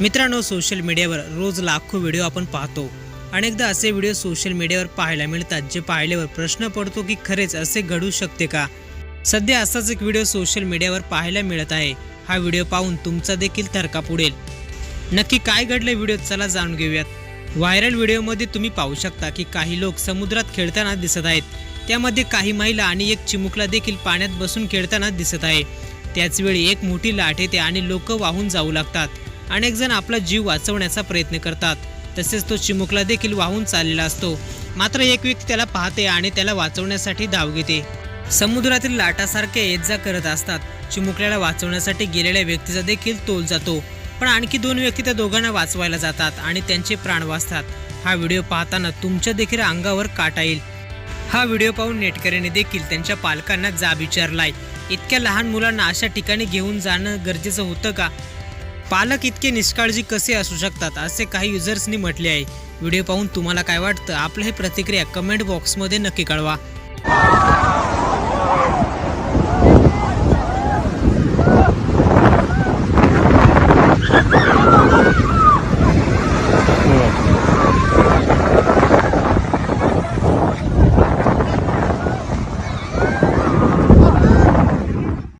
मित्रांनो सोशल मीडियावर रोज लाखो व्हिडिओ आपण पाहतो. अनेकदा असे व्हिडिओ सोशल मीडियावर पाहायला मिळतात जे पाहिल्यावर प्रश्न पडतो की खरेच असे घडू शकते का? सध्या असाच एक व्हिडिओ सोशल मीडियावर पाहायला मिळत आहे. हा व्हिडिओ पाहून तुमचा देखील थरका पुढेल नक्की काय घडलं व्हिडिओ चला जाणून घेऊयात. व्हायरल व्हिडिओमध्ये तुम्ही पाहू शकता की काही लोक समुद्रात खेळताना दिसत आहेत. त्यामध्ये काही महिला आणि एक चिमुकला देखील पाण्यात बसून खेळताना दिसत आहे. त्याचवेळी एक मोठी लाट येते आणि लोक वाहून जाऊ लागतात. अनेक जण आपला जीव वाचवण्याचा प्रयत्न करतात. तसेच तो चिमुकला देखील वाहून चाललेला असतो. मात्र एक व्यक्ती त्याला पाहते आणि त्याला वाचवण्यासाठी धाव घेते. समुद्रातील लाटासारखे येत जा करत असतात. चिमुकल्याला वाचवण्यासाठी गेलेल्या व्यक्तीचा देखील तोल जातो. पण आणखी दोन व्यक्ती त्या दोघांना वाचवायला जातात आणि त्यांचे प्राण वाचतात. हा व्हिडिओ पाहताना तुमच्या देखील अंगावर काटा येईल. हा व्हिडिओ पाहून नेटकऱ्यांनी देखील त्यांच्या पालकांना जाब विचारलाय. इतक्या लहान मुलांना अशा ठिकाणी घेऊन जाणं गरजेचं होतं का? पालक इतके निष्काळजी कसे असू शकतात असे काही युजर्सनी म्हटले आहे. व्हिडिओ पाहून तुम्हाला काय वाटतं? आपलं हे प्रतिक्रिया कमेंट बॉक्समध्ये नक्की कळवा. हो.